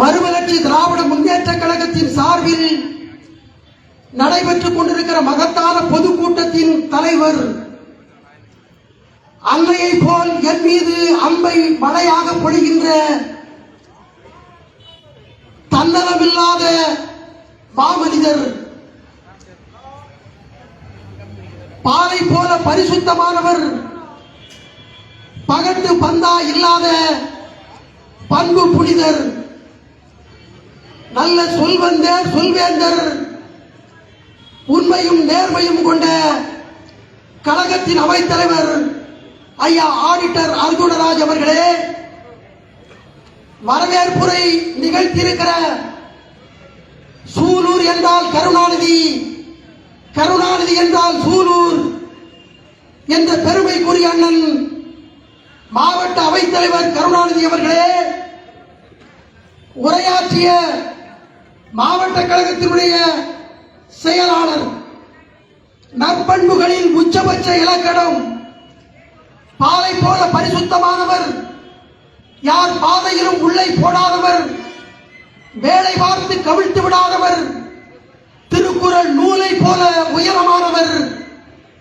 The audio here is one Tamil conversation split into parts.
மறுமலர்ச்சி திராவிட முன்னேற்ற கழகத்தின் சார்பில் நடைபெற்றுக் கொண்டிருக்கிற மகத்தான பொதுக்கூட்டத்தின் தலைவர் அன்னையை போல் என் மீது அம்பை மழையாக பொழிகின்ற தன்னலமில்லாத மாமனிதர் பாலை போல பரிசுத்தமானவர் பகட்டு பந்தா இல்லாத பண்பு புனிதர் நல்ல சொல்வந்தர் சொல்வேந்தர் உண்மையும் நேர்மையும் கொண்ட கழகத்தின் அவைத்தலைவர் ஐயா ஆடிட்டர் அர்ஜுனராஜ் அவர்களே வரவேற்புரை நிகழ்த்தியிருக்கிற சூலூர் என்றால் கருணாநிதி கருணாநிதி என்றால் சூலூர் என்ற பெருமைக்குரிய அண்ணன் மாவட்ட அவைத்தலைவர் கருணாநிதி அவர்களே உரையாற்றிய மாவட்ட கழகத்தினுடைய செயலாளர் நற்பண்புகளின் உச்சபட்ச இலக்கணம் பாலை போல பரிசுத்தமானவர் யார் பாதையிலும் உள்ளே போடாதவர் வேலை பார்த்து கவிழ்த்து விடாதவர் திருக்குறள் நூலை போல உயரமானவர்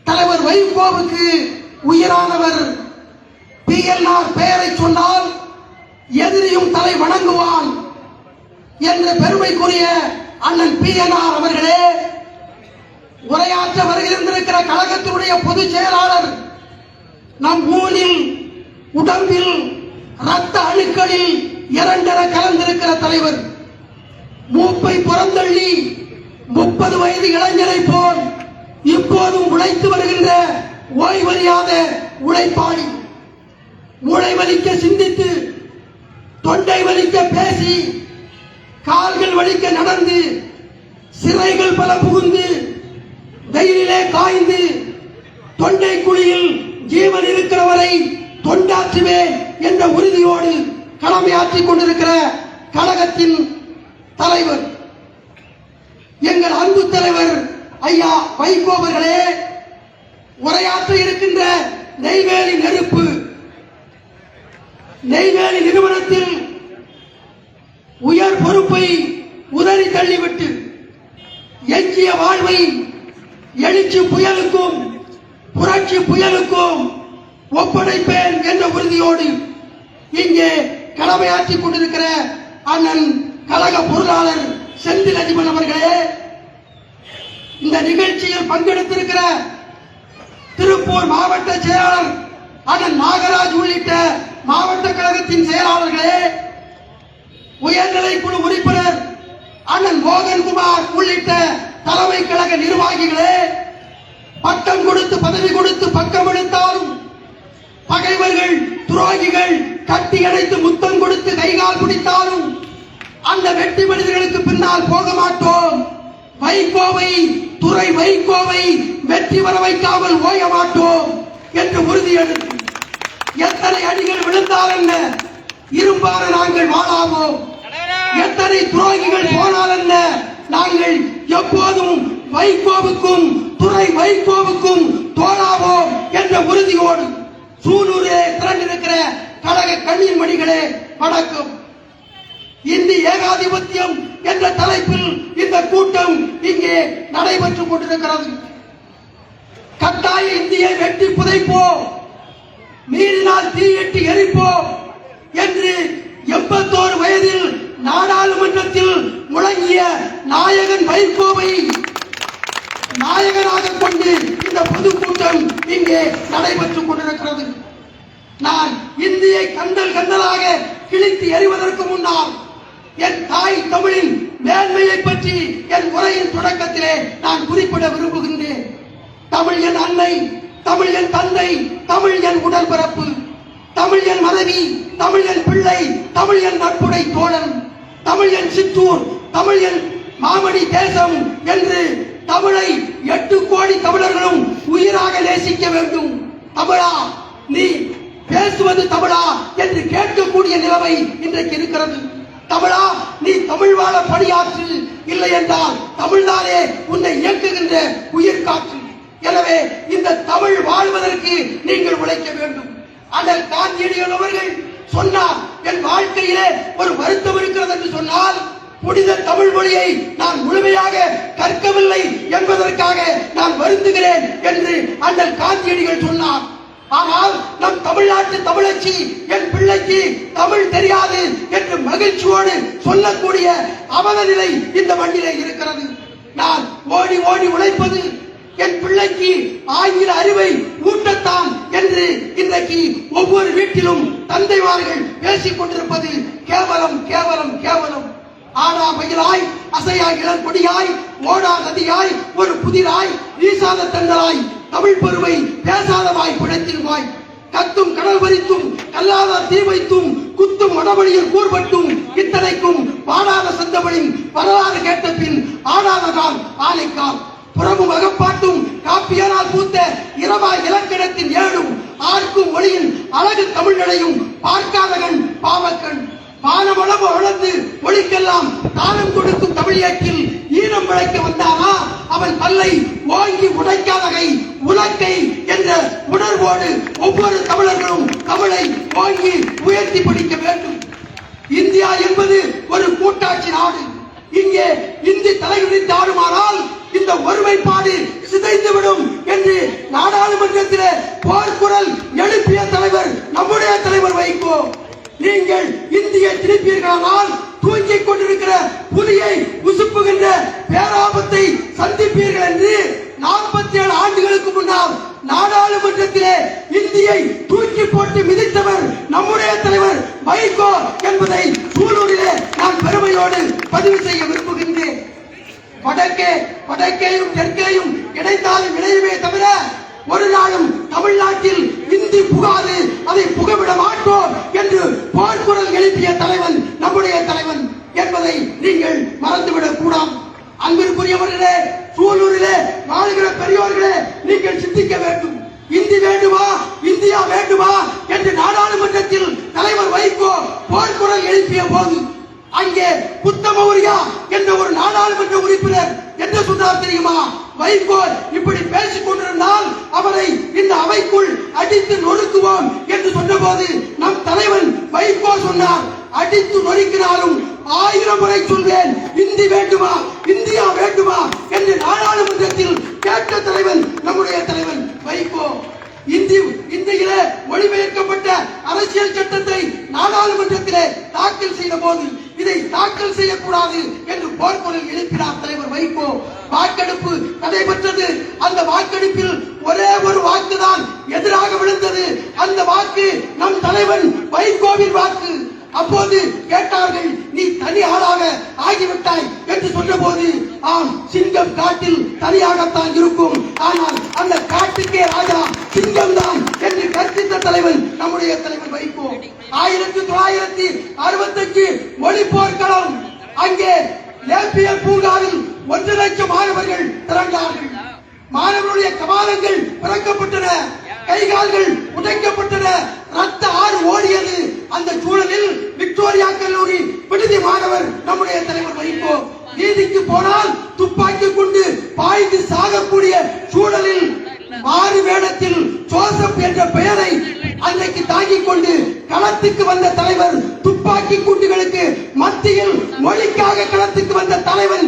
தலைவர் வைகோவுக்கு உயிரானவர். பிஎல்ஆர் பெயரை சொன்னால் எதிரியும் தலை வணங்குவான். என்ற பெருமைக்குரிய அண்ணன் பிஎன்ஆர் அவர்களே உரையாற்ற வருகின்றிருக்கிற கழகத்தினுடைய பொதுச் செயலாளர் நம் ஊனில் உடம்பில் ரத்த அணுக்களில் இரண்டென கலந்திருக்கிற தலைவர் மூப்பை புறந்தள்ளி முப்பது வயது இளைஞரை போல் இப்போதும் உழைத்து வருகின்ற ஓய்வறியாத உழைப்பாளி மூளை வலிக்க சிந்தித்து தொண்டை வலிக்க பேசி கால்கள் வலிக்க நடந்து சிறைகள் பல புகுந்து வெயிலிலே காய்ந்து தொண்டை குழியில் ஜீவன் இருக்கிற வரை தொண்டாற்றுவேன் என்ற உறுதியோடு கடமையாற்றிக் கொண்டிருக்கிற கழகத்தின் தலைவர். எங்கள் அன்பு தலைவர் ஐயா வைகோ அவர்களே உரையாற்ற இருக்கின்ற நெய்வேலி நெருப்பு. நெய்வேலி நிறுவனத்தில் புரட்சி புயலுக்கும் ஒப்படைப்பேன் என்ற உறுதியோடு இங்கே கடமையாற்றிக் கொண்டிருக்கிற அண்ணன் கழக பொருளாளர் செந்தில் அதிபன் அவர்களே இந்த நிகழ்ச்சியில் பங்கெடுத்திருக்கிற திருப்பூர் மாவட்ட செயலாளர் அண்ணன் நாகராஜ் உள்ளிட்ட மாவட்ட கழகத்தின் செயலாளர்களே உயர்நிலை குழு உறுப்பினர் அண்ணன் மோகன்குமார் உள்ளிட்ட தலைமை கழக நிர்வாகிகளே பட்டம் கொடுத்து பதவி கொடுத்து பக்கம் எடுத்தாலும் பகைவர்கள் துரோகிகள் கட்டி அடைத்து முத்தம் கொடுத்து கைகால் பிடித்தாலும் அந்த வெட்டி மனிதர்களுக்கு பின்னால் போக மாட்டோம். வைகோவை துறை வைகோவை வெற்றி வர வைக்காமல் ஓய மாட்டோம் என்று உறுதியெடுத்து எத்தனை அடிகள் விழுந்தால் என்ன? இரும்பார நாங்கள் வாழாமோம் எத்தனை துரோகிகள் போனால் என்ன? நாங்கள் எப்போதும் வைகோவுக்கும் துறை வைகோவுக்கும் தோழாவோம் என்ற உறுதியோடு சூலூரிலே திரண்டிருக்கிற கழக கண்ணீர் மணிகளே வணக்கம். இந்தி ஏகாதிபத்தியம் என்ற தலைப்பில் இந்த கூட்டம் இங்கே நடைபெற்றுக் கொண்டிருக்கிறது. கட்டாய இந்தியை வெட்டி புதைப்போம். மீறினால் தீயிட்டு எரிப்போம் என்று எண்பத்தோரு வயதில் நாடாளுமன்றத்தில் முழங்கிய நாயகன் வைகோவை நாயகனாக கொண்டு இந்த பொதுக்கூட்டம் இங்கே நடைபெற்றுக் கொண்டிருக்கிறது. நான் இந்தியை கண்டல் கண்டலாக கிழித்து எறிவதற்கு முன்னால் என் தாய் தமிழின் மேன்மையை பற்றி என் உரையின் தொடக்கத்திலே நான் குறிப்பிட விரும்புகின்றேன். தமிழ் என் அன்னை தமிழ் என் தந்தை தமிழ் என் உடன்பிறப்பு தமிழ் என் மனைவி தமிழ் என் பிள்ளை தமிழ் என் நட்புடை தோழன் தமிழ் என் சித்தூர் தமிழ் என் மாமணி தேசம் என்று தமிழை எட்டு கோடி தமிழர்களும் உயிராக நேசிக்க வேண்டும். தமிழா நீ பேசுவது தமிழா என்று கேட்கக்கூடிய நிலைமை இன்றைக்கு இருக்கிறது. தமிழா நீ தமிழ் வாழ பணியாற்று இல்லை என்றால் தமிழ்தானே உன்னை இயக்குகின்ற உயிர் காற்று. எனவே இந்த தமிழ் வாழ்வதற்கு நீங்கள் உழைக்க வேண்டும். அண்ணல் காந்தியடிகள் அவர்கள் சொன்னார் என் வாழ்க்கையிலே ஒரு வருத்தம் இருக்கிறது என்று சொன்னால் புனித தமிழ் மொழியை நான் முழுமையாக கற்கவில்லை என்பதற்காக நான் வருந்துகிறேன் என்று அண்ணல் காந்தியடிகள் சொன்னார். ஆனால் நம் தமிழ்நாட்டு தமிழச்சி என் பிள்ளைக்கு தமிழ் தெரியாது என்று மகிழ்ச்சியோடு சொல்லக்கூடிய அவல நிலை இந்த மண்ணிலே இருக்கிறது. நான் ஓடி ஓடி உழைப்பது என் பிள்ளைக்கு ஆங்கில அறிவை ஊட்டத்தான் என்று இன்றைக்கு ஒவ்வொரு வீட்டிலும் தந்தைமார்கள் பேசிக் கொண்டிருப்பது கேவலம் கேவலம் கேவலம். ஆனா மயிலாய் அசையா இளங்கொடியாய் ஓடா நதியாய் ஒரு புதிராய் வீசாத தண்டலாய் தமிழ் பெருமை பேசாதவாய் பிழைத்திருவாய் கத்தும் கடல் வரித்தும் கல்லாத தீ வைத்தும் குத்தும் வடமொழியில் கூர்பட்டும் இத்தனைக்கும் பாடாத சந்தமணின் வரலாறு கேட்ட பின் ஆடாததால் ஆலைக்கால் புறமும் அகப்பாட்டும் காப்பியனால் பூத்த இரவாய் இலக்கணத்தின் ஏழும் ஆர்க்கும் மொழியின் அழகு தமிழ்நடையும் பார்க்காதகன் பாவக்கண். வானமளவு அளந்து ஒளிக்கெல்லாம் தானம் கொடுக்கும் தமிழியத்தில் ஈனம் விளைக்க வந்தானா? அவன் பல்லை வாங்கி உடைக்காதகை உலக்கை என்ற உணர்வோடு ஒவ்வொரு தமிழர்களும் தமிழை வாங்கி உயர்த்தி பிடிக்க வேண்டும். இந்தியா என்பது ஒரு கூட்டாட்சி நாடு. இங்கே இந்தி தலைவிரித்து ஆடுமானால் இந்த ஒருமைப்பாடு சிதைந்துவிடும் என்று நாடாளுமன்றத்தில் போர்க்குரல் எழுப்பிய தலைவர் நம்முடைய தலைவர் வைகோ. நீங்கள் இந்தியை திருப்பீர்களானால் தூங்கிக் கொண்டிருக்கிற புலியை உசுப்புகின்ற பேராபத்தை சந்திப்பீர்கள் என்று நாற்பத்தி ஏழு ஆண்டுகளுக்கு முன்னால் நாடாளுமன்றத்திலே இந்தியை தூக்கி போட்டு மிதித்தவர் நம்முடைய தலைவர் வைகோ என்பதை சூலூரிலே நான் பெருமையோடு பதிவு செய்ய விரும்புகின்றேன். வடக்கே வடக்கேயும் தெற்கேயும் இணைந்தாலும் இணையுமே தவிர ஒரு நாளும் தமிழ்நாட்டில் இந்தி புகாது அதை புகவிட மாட்டோம் என்று போர்க்குரல் எழுப்பிய தலைவன் நம்முடைய தலைவன் என்பதை நீங்கள் மறந்துவிடக் கூடாது அன்பிற்குரியவர்களே சூலூரிலே வாழ்கிற பெரியோர்களே நீங்கள் சிந்திக்க வேண்டும் இந்தி வேண்டுமா இந்தியா வேண்டுமா என்று நாடாளுமன்றத்தில் தலைவர் வைகோ போர்க்குரல் எழுப்பிய போது அங்கே புத்தமௌரியா என்ற ஒரு நாடாளுமன்ற உறுப்பினர் என்ன சொன்னார் தெரியுமா? வைகோல் இப்படி பேசிக் கொண்டிருந்தால் அவரை இந்த அவைக்குள் அடித்து நொறுக்குவோம் என்று சொன்னபோது நம் தலைவன் வைகோ சொன்னார். அடித்து நொறுக்கினாலும் ஆயிரம் முறை சொல்வேன் இந்தி வேண்டுமா? இந்தியா வேண்டுமா? என்று நாடாளுமன்றத்தில் கேட்ட தலைவன் நம்முடைய தலைவன் வைகோ. இந்தி இந்தியிலே மொழிபெயர்க்கப்பட்ட அரசியல் சட்டத்தை நாடாளுமன்றத்திலே தாக்கல் செய்த போது இதை தாக்கல் செய்யக்கூடாது என்று போர்க்குரல் எழுப்பினார் தலைவர் வைகோ. வாக்கெடுப்பு நடைபெற்றது. அந்த வாக்கெடுப்பில் ஒரே ஒரு வாக்குதான் எதிராக விழுந்தது. அந்த வாக்கு நம் தலைவன் வைகோவின் வாக்கு. அப்போது கேட்டார்கள் நீ தனி ஆளாக ஆகிவிட்டாய் என்று சொன்னபோது ஆம் சிங்கம் காட்டில் தனியாகத்தான் இருக்கும். ஆனால் அந்த காட்டுக்கே ராஜா சிங்கம் தான் என்று கற்பித்த தலைவன் நம்முடைய தலைவன் வைகோ. ஆயிரத்தி தொள்ளாயிரத்தி அறுபத்தஞ்சு மொழி போர்க்களம் அங்கே லேப்பியர் பூங்காவில் ஒன்று லட்சம் மாணவர்கள் திரண்டார்கள் மாணவர்களுடைய கபாலங்கள் பிறக்கப்பட்டன. கைகால்கள் உடைக்கப்பட்டன. ரத்த ஆறு ஓடியது. அந்த சூழலில் விக்டோரியா கல்லூரி விடுதி மாணவர் நம்முடைய தலைவர் வைகோ நீதிக்கு போனால் துப்பாக்கி கொண்டு பாய்ந்து சாகக்கூடிய சூழலில் மாறு வேடத்தில் ஜோசப் என்ற பெயரை அன்றைக்கு தாங்கிக் கொண்டு களத்துக்கு வந்த தலைவர் துப்பாக்கி குண்டுகளுக்கு மத்தியில் மொழிக்காக களத்துக்கு வந்த தலைவன்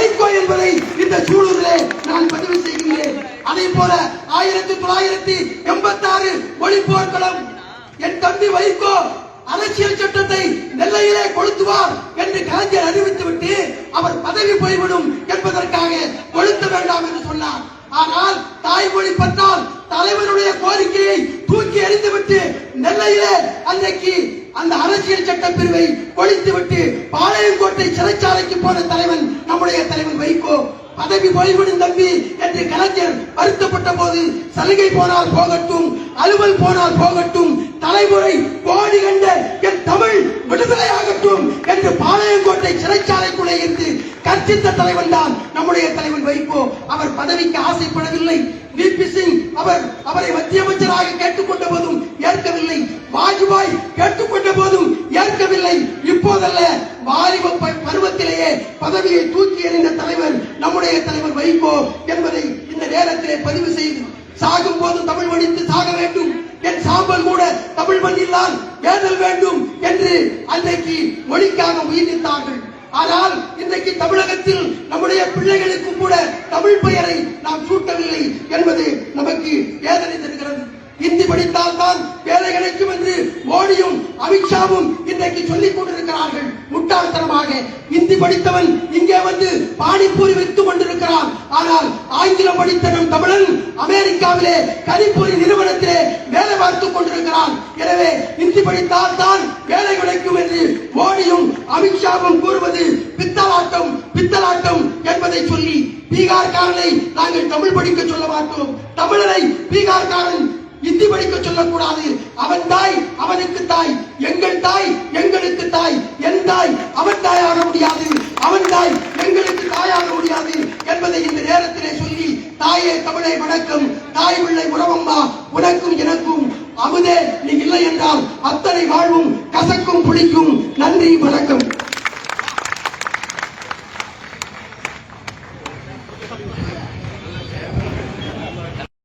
வைகோ என்பதை இந்த சூழலிலே நான் பதிவு செய்கிறேன் அதே போல ஆயிரத்தி தொள்ளாயிரத்தி எண்பத்தி ஆறு மொழி போர்க்களம் என் தம்பி வைகோ அரசியல் சட்டத்தை நெல்லையிலே கொளுத்துவார் என்று கலைஞர் அறிவித்துவிட்டு அவர் பதவி போய்விடும் என்பதற்காக கொளுத்த வேண்டாம் என்று சொன்னார். ஆனால் தாய்மொழி பற்றால் தலைவருடைய கோரிக்கையை தூக்கி எறிந்துவிட்டு நெல்லையிலே அன்றைக்கு அந்த அரசியல் சட்ட பிரிவை கொளித்துவிட்டு பாளையங்கோட்டை சிறைச்சாலைக்கு போன தலைவன் நம்முடைய தலைவன் வைகோ. பதவி போய்விடும் தம்பி என்று கலைஞர் வருத்தப்பட்ட போது சலுகை போனால் போகட்டும் அலுவல் போனால் போகட்டும் தலைமுறை கோடி கண்ட என் தமிழ் விடுதலையாகட்டும் என்று பாளையங்கோட்டை சிறைச்சாலைக்குள்ளே இருந்து கற்பித்த தலைவன் தான் நம்முடைய தலைவன் வைகோ. அவர் பதவிக்கு ஆசைப்படவில்லை. விபி சிங் அவர் அவரை மத்திய அமைச்சராக கேட்டுக்கொண்ட போதும் ஏற்கவில்லை. வாஜ்பாய் கேட்டுக்கொண்ட போதும் ஏற்கவில்லை. இப்போதல்ல வாலிப பருவத்திலேயே பதவியை தூக்கி எறிந்த தலைவர் நம்முடைய தலைவர் வைகோ என்பதை இந்த நேரத்திலே பதிவு செய்து சாகும் போது தமிழ் வடித்து சாக வேண்டும். என் சாம்பல் கூட தமிழ் மண்ணில்தான் ஏதல் வேண்டும் என்று அன்றைக்கு மொழிக்காக உயிர்த்தார்கள் ஆனால் இன்றைக்கு தமிழகத்தில் நம்முடைய பிள்ளைகளுக்கு கூட தமிழ் பெயரை நாம் சூட்டவில்லை என்பது நமக்கு வேதனை தருகிறது. இந்தி படித்தால் தான் வேலை கிடைக்கும் என்று மோடியும் அமித்ஷாவும் இன்றைக்கு சொல்லிக் கொண்டிருக்கிறார்கள். முட்டாள்தனமாக. இந்தி படித்தவன் இங்கே வந்து பானிபூரி விற்று கொண்டிருக்கிறான். ஆனால் ஆங்கிலம் படித்த நம் தமிழன் அமெரிக்காவிலே கனிப்பூரி நிறுவனத்திலே வேலை பார்த்துக் கொண்டிருக்கிறான். எனவே இந்தி படித்தால் தான் வேலை கிடைக்கும் என்று மோடியும் அமித்ஷாவும் கூறுவது பித்தலாட்டம் பித்தலாட்டம் என்பதை சொல்லி பீகார்காரனை நாங்கள் தமிழ் படிக்க சொல்ல மாட்டோம். தமிழரை பீகார்காரன் இந்தி படிக்க சொல்லக்கூடாது. அவன் தாய் அவனுக்கு தாய். எங்கள் தாய் எங்களுக்கு தாய். என் தாய் அவன் தாயாக முடியாது. அவன் தாய் எங்களுக்கு தாயாக முடியாது என்பதை இந்த நேரத்திலே சொல்லி தாயே தமிழை வணக்கம். தாய் பிள்ளை உறவம்மா. உனக்கும் எனக்கும் அமுதே. நீ இல்லை என்றால் அத்தனை வாழ்வும் கசக்கும் புளிக்கும். நன்றி வணக்கம்.